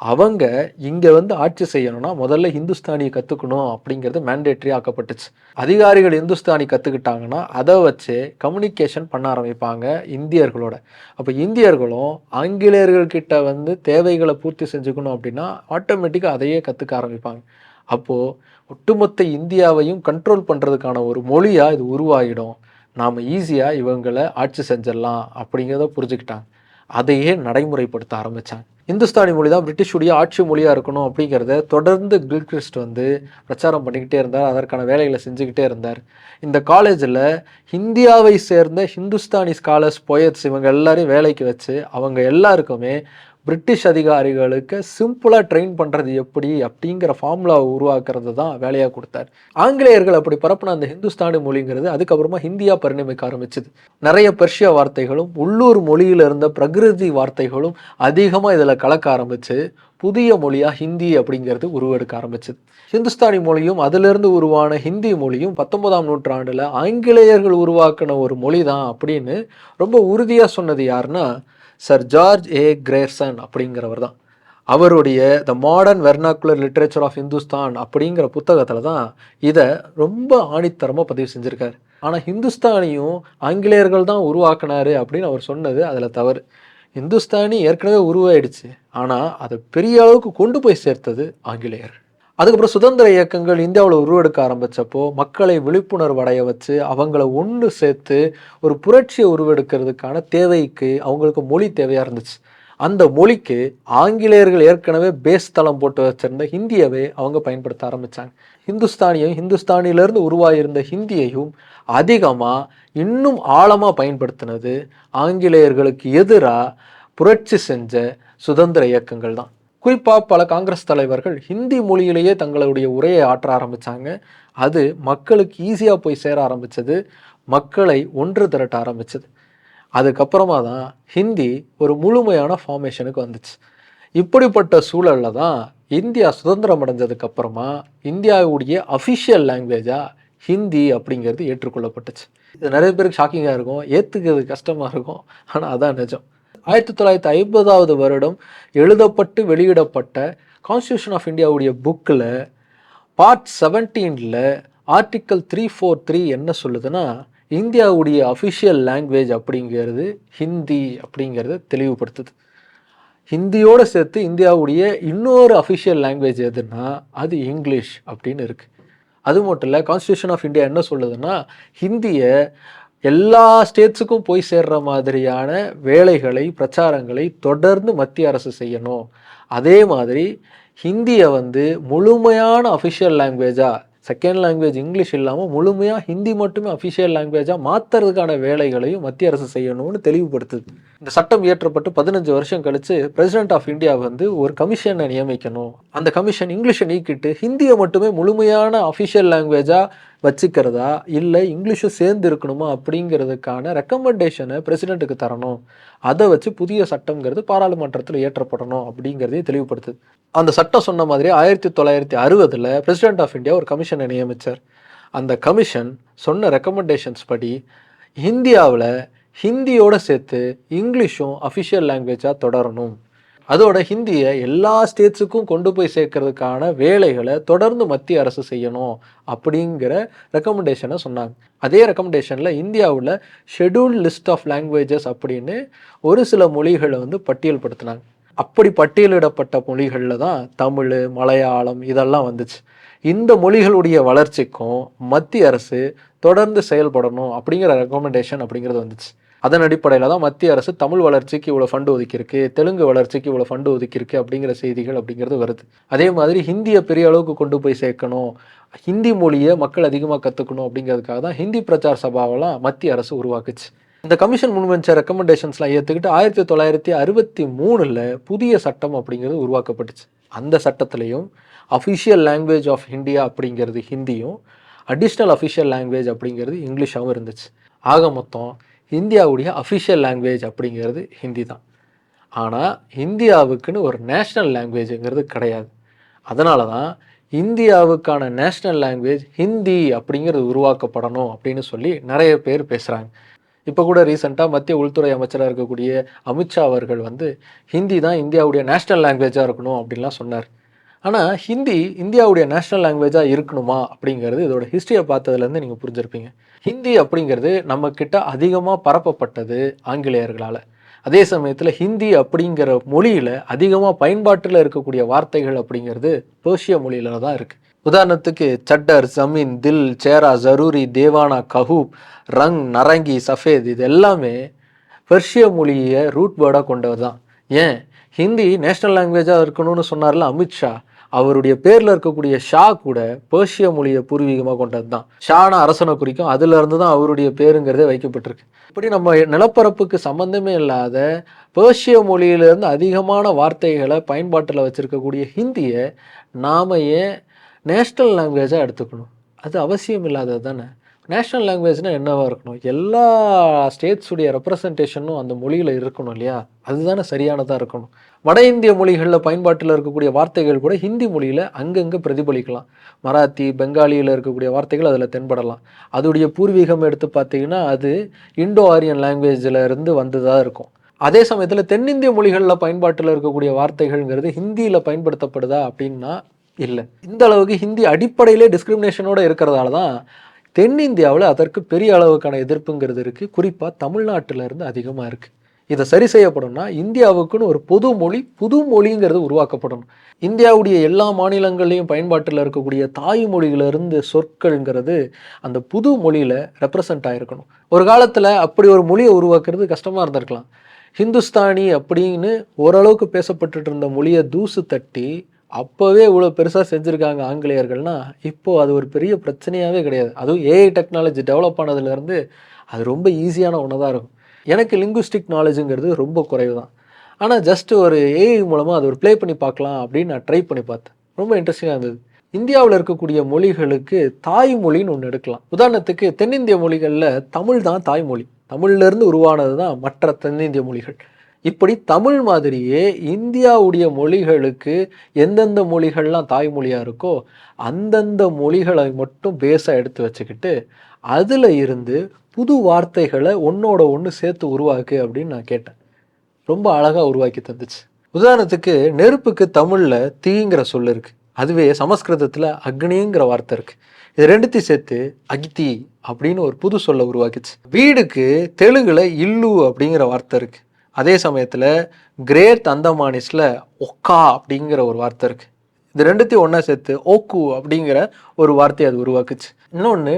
அவங்க இங்கே வந்து ஆட்சி செய்யணும்னா முதல்ல ஹிந்துஸ்தானியை கற்றுக்கணும் அப்படிங்கிறது மேண்டேட்ரி ஆக்கப்பட்டுச்சு. அதிகாரிகள் இந்துஸ்தானி கற்றுக்கிட்டாங்கன்னா அதை வச்சு கம்யூனிகேஷன் பண்ண ஆரம்பிப்பாங்க இந்தியர்களோட. அப்போ இந்தியர்களும் ஆங்கிலேயர்கள்கிட்ட வந்து தேவைகளை பூர்த்தி செஞ்சுக்கணும் அப்படின்னா ஆட்டோமேட்டிக்காக அதையே கற்றுக்க ஆரம்பிப்பாங்க. அப்போது ஒட்டுமொத்த இந்தியாவையும் கண்ட்ரோல் பண்ணுறதுக்கான ஒரு மொழியாக இது உருவாகிடும். நாம் ஈஸியாக இவங்களை ஆட்சி செஞ்சிடலாம் அப்படிங்கிறத புரிஞ்சுக்கிட்டாங்க. அதையே நடைமுறைப்படுத்த ஆரம்பித்தாங்க இந்துஸ்தானி மொழி தான் பிரிட்டிஷுடைய ஆட்சி மொழியாக இருக்கணும் அப்படிங்கிறத தொடர்ந்து கில்கிறிஸ்ட் வந்து பிரச்சாரம் பண்ணிக்கிட்டே இருந்தார். அதற்கான வேலைகளை செஞ்சுக்கிட்டே இருந்தார். இந்த காலேஜில் இந்தியாவை சேர்ந்த ஹிந்துஸ்தானி ஸ்காலர்ஸ் போயட்ஸ் இவங்க எல்லாரையும் வேலைக்கு வச்சு அவங்க எல்லாருக்குமே பிரிட்டிஷ் அதிகாரிகளுக்கு சிம்பிளாக ட்ரெயின் பண்ணுறது எப்படி அப்படிங்கிற ஃபார்முலாவை உருவாக்குறது தான் வேலையாக கொடுத்தார். ஆங்கிலேயர்கள் அப்படி பரப்புன அந்த ஹிந்துஸ்தானி மொழிங்கிறது அதுக்கப்புறமா ஹிந்தியாக பரிணமிக்க ஆரம்பிச்சுது. நிறைய பெர்ஷிய வார்த்தைகளும் உள்ளூர் மொழியில் இருந்த பிரகிருதி வார்த்தைகளும் அதிகமாக இதில் கலக்க ஆரம்பிச்சு புதிய மொழியாக ஹிந்தி அப்படிங்கிறது உருவெடுக்க ஆரம்பிச்சது ஹிந்துஸ்தானி மொழியும் அதிலிருந்து உருவான ஹிந்தி மொழியும் பத்தொன்பதாம் நூற்றாண்டில் ஆங்கிலேயர்கள் உருவாக்கின ஒரு மொழி தான் அப்படின்னு ரொம்ப உறுதியாக சொன்னது யாருன்னா சர் ஜார்ஜ் ஏ. கிரேர்சன் அப்படிங்கிறவர் தான். அவருடைய the modern vernacular literature of Hindustan அப்படிங்கிற புத்தகத்தில் தான் இதை ரொம்ப ஆணித்தரமாக பதிவு செஞ்சுருக்காரு. ஆனால் ஹிந்துஸ்தானியும் ஆங்கிலேயர்கள் தான் உருவாக்குனாரு அப்படின்னு அவர் சொன்னது அதில் தவறு. இந்துஸ்தானி ஏற்கனவே உருவாயிடுச்சு. ஆனால் அதை பெரிய அளவுக்கு கொண்டு போய் சேர்த்தது ஆங்கிலேயர். அதுக்கப்புறம் சுதந்திர இயக்கங்கள் இந்தியாவில் உருவெடுக்க ஆரம்பித்தப்போ மக்களை விழிப்புணர்வு அடைய வச்சு அவங்கள ஒன்று சேர்த்து ஒரு புரட்சியை உருவெடுக்கிறதுக்கான தேவைக்கு அவங்களுக்கு மொழி தேவையாக இருந்துச்சு. அந்த மொழிக்கு ஆங்கிலேயர்கள் ஏற்கனவே பேஸ் தளம் போட்டு வச்சிருந்த ஹிந்தியவே அவங்க பயன்படுத்த ஆரம்பித்தாங்க ஹிந்துஸ்தானியும் ஹிந்துஸ்தானியிலேருந்து உருவாகியிருந்த ஹிந்தியையும் அதிகமாக இன்னும் ஆழமாக பயன்படுத்தினது ஆங்கிலேயர்களுக்கு எதிராக புரட்சி செஞ்ச சுதந்திர இயக்கங்கள் தான். குறிப்பாக பல காங்கிரஸ் தலைவர்கள் ஹிந்தி மொழியிலேயே தங்களுடைய உரையை ஆற்ற ஆரம்பித்தாங்க அது மக்களுக்கு ஈஸியாக போய் சேர ஆரம்பித்தது மக்களை ஒன்று திரட்ட ஆரம்பிச்சது. அதுக்கப்புறமா தான் ஹிந்தி ஒரு முழுமையான ஃபார்மேஷனுக்கு வந்துச்சு. இப்படிப்பட்ட சூழலில் தான் இந்தியா சுதந்திரம் அடைஞ்சதுக்கப்புறமா இந்தியாவுடைய அஃபிஷியல் லாங்குவேஜாக ஹிந்தி அப்படிங்கிறது ஏற்றுக்கொள்ளப்பட்டுச்சு. இது நிறைய பேருக்கு ஷாக்கிங்காக இருக்கும். ஏற்றுக்கிறது கஷ்டமாக இருக்கும். ஆனால் அதான் நிஜம். ஆயிரத்தி தொள்ளாயிரத்தி ஐம்பதாவது வருடம் எழுதப்பட்டு வெளியிடப்பட்ட கான்ஸ்டியூஷன் ஆஃப் இந்தியாவுடைய புக்கில் பார்ட் செவன்டீனில் ஆர்டிக்கல் த்ரீ ஃபோர் த்ரீ என்ன சொல்லுதுன்னா இந்தியாவுடைய அஃபிஷியல் லாங்குவேஜ் அப்படிங்கிறது ஹிந்தி அப்படிங்கிறத தெளிவுபடுத்துது. ஹிந்தியோடு சேர்த்து இந்தியாவுடைய இன்னொரு அஃபிஷியல் லாங்குவேஜ் எதுன்னா அது இங்கிலீஷ் அப்படின்னு இருக்குது அது மட்டும் இல்லை கான்ஸ்டியூஷன் ஆஃப் இந்தியா என்ன சொல்லுதுன்னா ஹிந்தியை எல்லா ஸ்டேட்ஸுக்கும் போய் சேர்ற மாதிரியான வேலைகளை பிரச்சாரங்களை தொடர்ந்து மத்திய அரசு செய்யணும். அதே மாதிரி ஹிந்தியை வந்து முழுமையான அஃபிஷியல் லாங்குவேஜாக செகண்ட் லாங்குவேஜ் இங்கிலீஷ் இல்லாமல் முழுமையாக ஹிந்தி மட்டுமே அஃபிஷியல் லாங்குவேஜாக மாற்றுறதுக்கான வேலைகளையும் மத்திய அரசு செய்யணும்னு தெளிவுபடுத்துது. இந்த சட்டம் இயற்றப்பட்டு பதினஞ்சு வருஷம் கழித்து பிரசிடென்ட் ஆஃப் இந்தியா வந்து ஒரு கமிஷனை நியமிக்கணும். அந்த கமிஷன் இங்கிலீஷை நீக்கிட்டு ஹிந்தியை மட்டுமே முழுமையான அஃபிஷியல் லாங்குவேஜாக வச்சுக்கிறதா? இல்லை இங்கிலீஷும் சேர்ந்து இருக்கணுமா அப்படிங்கிறதுக்கான ரெக்கமெண்டேஷனை பிரசிடெண்ட்டுக்கு தரணும். அதை வச்சு புதிய சட்டம்ங்கிறது பாராளுமன்றத்தில் ஏற்றப்படணும் அப்படிங்கிறதையும் தெளிவுபடுத்துது. அந்த சட்டம் சொன்ன மாதிரி ஆயிரத்தி தொள்ளாயிரத்தி அறுபதில் பிரசிடென்ட் ஆஃப் இந்தியா ஒரு கமிஷனை நியமித்தார் அந்த கமிஷன் சொன்ன ரெக்கமெண்டேஷன்ஸ் படி இந்தியாவில் ஹிந்தியோடு சேர்த்து இங்கிலீஷும் அஃபிஷியல் லாங்குவேஜாக தொடரணும். அதோட ஹிந்தியை எல்லா ஸ்டேட்ஸுக்கும் கொண்டு போய் சேர்க்கறதுக்கான வேலைகளை தொடர்ந்து மத்திய அரசு செய்யணும் அப்படிங்கிற ரெக்கமெண்டேஷனை சொன்னாங்க. அதே ரெக்கமெண்டேஷனில் இந்தியாவில் ஷெடியூல் லிஸ்ட் ஆஃப் லாங்குவேஜஸ் அப்படின்னு ஒரு சில மொழிகளை வந்து பட்டியல்படுத்தினாங்க. அப்படி பட்டியலிடப்பட்ட மொழிகளில் தான் தமிழ் மலையாளம் இதெல்லாம் வந்துச்சு. இந்த மொழிகளுடைய வளர்ச்சிக்கும் மத்திய அரசு தொடர்ந்து செயல்படணும் அப்படிங்கிற ரெக்கமெண்டேஷன் அப்படிங்கிறது வந்துச்சு. அதன் அடிப்படையில் தான் மத்திய அரசு தமிழ் வளர்ச்சிக்கு இவ்வளோ ஃபண்டு ஒதுக்கியிருக்கு தெலுங்கு வளர்ச்சிக்கு இவ்வளோ ஃபண்டு ஒதுக்கியிருக்கு அப்படிங்கிற செய்திகள் அப்படிங்கிறது வருது. அதே மாதிரி ஹிந்தியை பெரிய அளவுக்கு கொண்டு போய் சேர்க்கணும் ஹிந்தி மொழியை மக்கள் அதிகமாக கற்றுக்கணும் அப்படிங்கிறதுக்காக தான் ஹிந்தி பிரச்சார சபாவெல்லாம் மத்திய அரசு உருவாக்குச்சு. இந்த கமிஷன் முன்வச்ச ரெக்கமெண்டேஷன்ஸ்லாம் ஏற்றுக்கிட்டு ஆயிரத்தி தொள்ளாயிரத்தி அறுபத்தி மூணில் புதிய சட்டம் அப்படிங்கிறது உருவாக்கப்பட்டுச்சு. அந்த சட்டத்திலையும் அஃபிஷியல் லாங்குவேஜ் ஆஃப் இந்தியா அப்படிங்கிறது ஹிந்தியும் அடிஷ்னல் அஃபிஷியல் லாங்குவேஜ் அப்படிங்கிறது இங்கிலீஷாகவும் இருந்துச்சு. ஆக மொத்தம் இந்தியாவுடைய அஃபிஷியல் லாங்குவேஜ் அப்படிங்கிறது ஹிந்தி தான். ஆனால் இந்தியாவுக்குன்னு ஒரு நேஷ்னல் லாங்குவேஜுங்கிறது கிடையாது. அதனால தான் இந்தியாவுக்கான நேஷ்னல் லாங்குவேஜ் ஹிந்தி அப்படிங்கிறது உருவாக்கப்படணும் அப்படின்னு சொல்லி நிறைய பேர் பேசுகிறாங்க இப்போ கூட ரீசெண்டாக மத்திய உள்துறை அமைச்சராக இருக்கக்கூடிய அமித்ஷா அவர்கள் வந்து ஹிந்தி தான் இந்தியாவுடைய நேஷ்னல் லாங்குவேஜாக இருக்கணும் அப்படின்லாம் சொன்னார். ஆனால் ஹிந்தி இந்தியாவுடைய நேஷ்னல் லாங்குவேஜாக இருக்கணுமா அப்படிங்கிறது இதோட ஹிஸ்ட்ரியை பார்த்ததுலேருந்து நீங்கள் புரிஞ்சிருப்பீங்க. ஹிந்தி அப்படிங்கிறது நம்மக்கிட்ட அதிகமாக பரப்பப்பட்டது ஆங்கிலேயர்களால். அதே சமயத்தில் ஹிந்தி அப்படிங்கிற மொழியில் அதிகமாக பயன்பாட்டில் இருக்கக்கூடிய வார்த்தைகள் அப்படிங்கிறது பேர்ஷிய மொழியில தான் இருக்குது உதாரணத்துக்கு சட்டர் ஜமீன் தில் சேரா ஜரூரி தேவானா கஹூப் ரங் நரங்கி சஃபேத் இது எல்லாமே பெர்ஷிய மொழியை ரூட் வேர்டாக கொண்டவர் தான் ஏன்? ஹிந்தி நேஷ்னல் லாங்குவேஜாக இருக்கணும்னு சொன்னார்ல அமித்ஷா. அவருடைய பேரில் இருக்கக்கூடிய ஷா கூட பேர்ஷிய மொழியை பூர்வீகமாக கொண்டது தான் ஷானா அரசனை குறிக்கும். அதுல இருந்து தான் அவருடைய பேருங்கிறதே வைக்கப்பட்டிருக்கு. இப்படி நம்ம நிலப்பரப்புக்கு சம்பந்தமே இல்லாத பேர்ஷிய மொழியிலிருந்து அதிகமான வார்த்தைகளை பயன்பாட்டில் வச்சிருக்கக்கூடிய ஹிந்தியை நாம் ஏன் நேஷ்னல் லாங்குவேஜாக எடுத்துக்கணும்? அது அவசியம் இல்லாதது தானே. நேஷ்னல் லாங்குவேஜ்னால் என்னவாக இருக்கணும்? எல்லா ஸ்டேட்ஸுடைய ரெப்ரசன்டேஷனும் அந்த மொழியில் இருக்கணும் இல்லையா? அதுதானே சரியானதாக இருக்கணும். வட இந்திய மொழிகளில் பயன்பாட்டில் இருக்கக்கூடிய வார்த்தைகள் கூட ஹிந்தி மொழியில் அங்கங்கே பிரதிபலிக்கலாம். மராத்தி பெங்காலியில் இருக்கக்கூடிய வார்த்தைகள் அதில் தென்படலாம். அதோடைய பூர்வீகம் எடுத்து பார்த்தீங்கன்னா அது இண்டோ ஆரியன் லாங்குவேஜில் இருந்து வந்ததாக இருக்கும். அதே சமயத்தில் தென்னிந்திய மொழிகளில் பயன்பாட்டில் இருக்கக்கூடிய வார்த்தைகள்ங்கிறது ஹிந்தியில் பயன்படுத்தப்படுதா அப்படின்னா இல்லை. இந்த அளவுக்கு ஹிந்தி அடிப்படையிலே டிஸ்கிரிமினேஷனோடு இருக்கிறதால தான் தென்னிந்தியாவில் அதற்கு பெரிய அளவுக்கான எதிர்ப்புங்கிறது இருக்குது குறிப்பாக தமிழ்நாட்டில் இருந்து அதிகமாக இருக்குது இதை சரி செய்யப்படும்னா இந்தியாவுக்குன்னு ஒரு பொது மொழி புது மொழிங்கிறது உருவாக்கப்படணும். இந்தியாவுடைய எல்லா மாநிலங்கள்லையும் பயன்பாட்டில் இருக்கக்கூடிய தாய்மொழியிலிருந்து சொற்கள்ங்கிறது அந்த புது மொழியில் ரெப்ரசன்ட் ஆகிருக்கணும் ஒரு காலத்தில் அப்படி ஒரு மொழியை உருவாக்குறது கஷ்டமாக இருந்திருக்கலாம். ஹிந்துஸ்தானி அப்படின்னு ஓரளவுக்கு பேசப்பட்டுட்டு இருந்த மொழியை தூசு தட்டி அப்போவே இவ்வளோ பெருசாக செஞ்சுருக்காங்க ஆங்கிலேயர்கள்னா இப்போது அது ஒரு பெரிய பிரச்சனையாகவே கிடையாது. அதுவும் ஏஐ டெக்னாலஜி டெவலப் ஆனதுலேருந்து அது ரொம்ப ஈஸியான ஒன்று தான் இருக்கும். எனக்கு லிங்குஸ்டிக் நாலேஜுங்கிறது ரொம்ப குறைவு தான் ஆனால் ஜஸ்ட் ஒரு ஏஐ மூலமாக அது ஒரு ப்ளே பண்ணி பார்க்கலாம் அப்படின்னு நான் ட்ரை பண்ணி பார்த்தேன். ரொம்ப இன்ட்ரெஸ்டிங்காக இருந்தது. இந்தியாவில் இருக்கக்கூடிய மொழிகளுக்கு தாய்மொழின்னு ஒன்று எடுக்கலாம். உதாரணத்துக்கு தென்னிந்திய மொழிகளில் தமிழ் தான் தாய்மொழி. தமிழ்லேருந்து உருவானது தான் மற்ற தென்னிந்திய மொழிகள். இப்படி தமிழ் மாதிரியே இந்தியாவுடைய மொழிகளுக்கு எந்தெந்த மொழிகள்லாம் தாய்மொழியாக இருக்கோ அந்தந்த மொழிகளை மட்டும் பேச எடுத்து வச்சுக்கிட்டு அதில் இருந்து புது வார்த்தைகளை ஒன்றோட ஒன்று சேர்த்து உருவாக்கு அப்படின்னு நான் கேட்டேன். ரொம்ப அழகாக உருவாக்கி தந்துச்சு. உதாரணத்துக்கு நெருப்புக்கு தமிழில் தீங்கிற சொல் இருக்குது அதுவே சமஸ்கிருதத்தில் அக்னிங்கிற வார்த்தை இருக்குது இது ரெண்டுத்தையும் சேர்த்து அகித்தி அப்படின்னு ஒரு புது சொல்ல உருவாக்கிச்சு. வீடுக்கு தெலுங்குல இல்லு அப்படிங்கிற வார்த்தை இருக்குது அதே சமயத்தில் கிரேட் அந்தமானிஸில் ஒக்கா அப்படிங்கிற ஒரு வார்த்தை இருக்குது இது ரெண்டுத்தையும் ஒன்றா சேர்த்து ஓக்கு அப்படிங்கிற ஒரு வார்த்தையை அது உருவாக்குச்சு. இன்னொன்று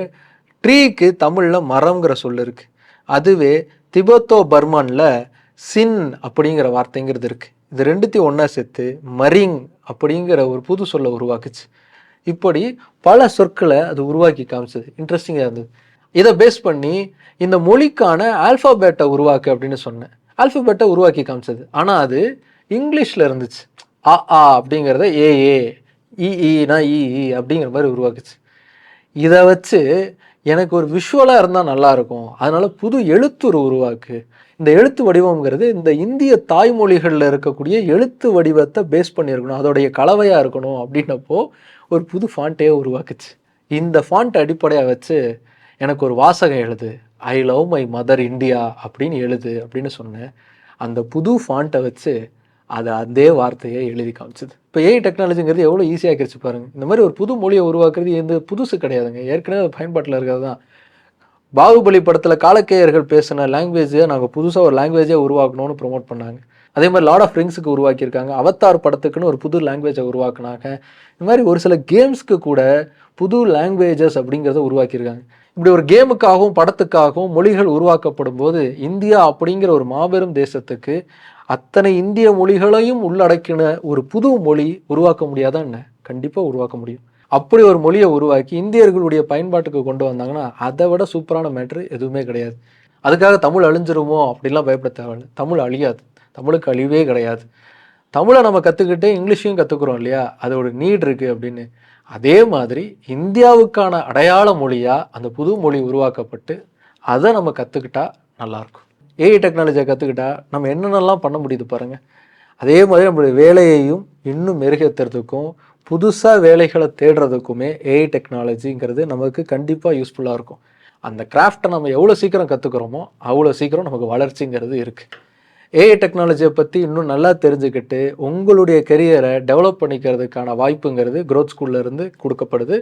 ட்ரீக்கு தமிழில் மரம்ங்கிற சொல் இருக்குது அதுவே திபத்தோ பர்மானில் சின் அப்படிங்கிற வார்த்தைங்கிறது இருக்குது இது ரெண்டுத்தையும் ஒன்றா சேர்த்து மரிங் அப்படிங்கிற ஒரு புது சொல்லை உருவாக்குச்சு. இப்படி பல சொற்களை அது உருவாக்கி காமிச்சது. இன்ட்ரெஸ்டிங்காக இருந்தது. இதை பேஸ் பண்ணி இந்த மொழிக்கான ஆல்ஃபாபேட்டை உருவாக்கு அப்படின்னு சொன்னேன். ஆல்ஃபபெட்டை உருவாக்கி காமிச்சது. ஆனால் அது இங்கிலீஷில் இருந்துச்சு. ஆ ஆ அப்படிங்கிறத ஏஏ இஇனா இஇ அப்படிங்கிற மாதிரி உருவாக்குச்சு. இதை வச்சு எனக்கு ஒரு விஷுவலாக இருந்தால் நல்லாயிருக்கும் அதனால் புது எழுத்துரு உருவாக்கு. இந்த எழுத்து வடிவம்ங்கிறது இந்த இந்திய தாய்மொழிகளில் இருக்கக்கூடிய எழுத்து வடிவத்தை பேஸ் பண்ணியிருக்கணும். அதோடைய கலவையாக இருக்கணும் அப்படின்னப்போ ஒரு புது ஃபாண்ட்டே உருவாக்குச்சு. இந்த ஃபாண்ட் அடிப்படையாக வச்சு எனக்கு ஒரு வாசகம் எழுது. I love my mother India அப்படின்னு எழுது அப்படின்னு சொன்னேன். அந்த புது ஃபாண்ட்டை வச்சு அதை அதே வார்த்தையை எழுதி காமிச்சது. இப்போ ஏஐ டெக்னாலஜிங்கிறது எவ்வளோ ஈஸியாக கிடைச்சி பாருங்க. இந்த மாதிரி ஒரு புது மொழியை உருவாக்குறது எந்த புதுசு கிடையாதுங்க. ஏற்கனவே பயன்பாட்டில் இருக்கிறது தான். பாகுபலி படத்தில் காலக்கேயர்கள் பேசின லாங்குவேஜை நாங்கள் புதுசாக ஒரு லாங்குவேஜே உருவாக்கணும்னு ப்ரொமோட் பண்ணாங்க. அதே மாதிரி லார்ட் ஆஃப் ரிங்ஸுக்கு உருவாக்கியிருக்காங்க. அவத்தார் படத்துக்குன்னு ஒரு புது லாங்குவேஜை உருவாக்குனாங்க. இந்த மாதிரி ஒரு சில கேம்ஸ்க்கு கூட புது லாங்குவேஜஸ் அப்படிங்கிறத உருவாக்கியிருக்காங்க. இப்படி ஒரு கேமுக்காகவும் படத்துக்காகவும் மொழிகள் உருவாக்கப்படும் போது இந்தியா அப்படிங்கிற ஒரு மாபெரும் தேசத்துக்கு அத்தனை இந்திய மொழிகளையும் உள்ளடக்கின ஒரு புது மொழி உருவாக்க முடியாதா என்ன? கண்டிப்பாக உருவாக்க முடியும். அப்படி ஒரு மொழியை உருவாக்கி இந்தியர்களுடைய பயன்பாட்டுக்கு கொண்டு வந்தாங்கன்னா அதை விட சூப்பரான மேட்ரு எதுவுமே கிடையாது. அதுக்காக தமிழ் அழிஞ்சிருமோ அப்படிலாம் பயப்பட தேவையில்லை. தமிழ் அழியாது. தமிழுக்கு அழிவே கிடையாது. தமிழை நம்ம கற்றுக்கிட்டு இங்கிலீஷையும் கற்றுக்குறோம் இல்லையா? அதோட நீட் இருக்குது அப்படின்னு. அதே மாதிரி இந்தியாவுக்கான அடையாள மொழியாக அந்த புது மொழி உருவாக்கப்பட்டு அதை நம்ம கற்றுக்கிட்டா நல்லாயிருக்கும் ஏஐ டெக்னாலஜியை கற்றுக்கிட்டா நம்ம என்னென்னலாம் பண்ண முடியுது பாருங்கள் அதே மாதிரி நம்மளுடைய வேலையையும் இன்னும் மெருகேற்றுறதுக்கும் புதுசாக வேலைகளை தேடுறதுக்குமே ஏஐ டெக்னாலஜிங்கிறது நமக்கு கண்டிப்பாக யூஸ்ஃபுல்லாக இருக்கும். அந்த கிராஃப்டை நம்ம எவ்வளோ சீக்கிரம் கற்றுக்குறோமோ அவ்வளோ சீக்கிரம் நமக்கு வளர்ச்சிங்கிறது இருக்குது ஏஐ டெக்னாலஜியை பற்றி இன்னும் நல்லா தெரிஞ்சுக்கிட்டு உங்களுடைய கெரியரை டெவலப் பண்ணிக்கிறதுக்கான வாய்ப்புங்கிறது க்ரோத் ஸ்கூல்லேருந்து கொடுக்கப்படுது.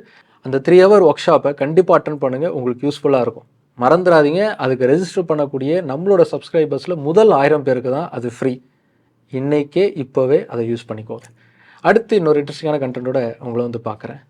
அந்த த்ரீ ஹவர் ஒர்க் ஷாப்பை கண்டிப்பாக அட்டன் பண்ணுங்கள் உங்களுக்கு யூஸ்ஃபுல்லாக இருக்கும். மறந்துடாதீங்க. அதுக்கு ரெஜிஸ்டர் பண்ணக்கூடிய நம்மளோட சப்ஸ்கிரைபர்ஸில் முதல் ஆயிரம் பேருக்கு தான் அது ஃப்ரீ இன்றைக்கே இப்போவே அதை யூஸ் பண்ணிக்கோங்க. அடுத்து இன்னொரு இன்ட்ரெஸ்டிங்கான கண்டென்ட்டோட உங்களை வந்து பார்க்குறேன்.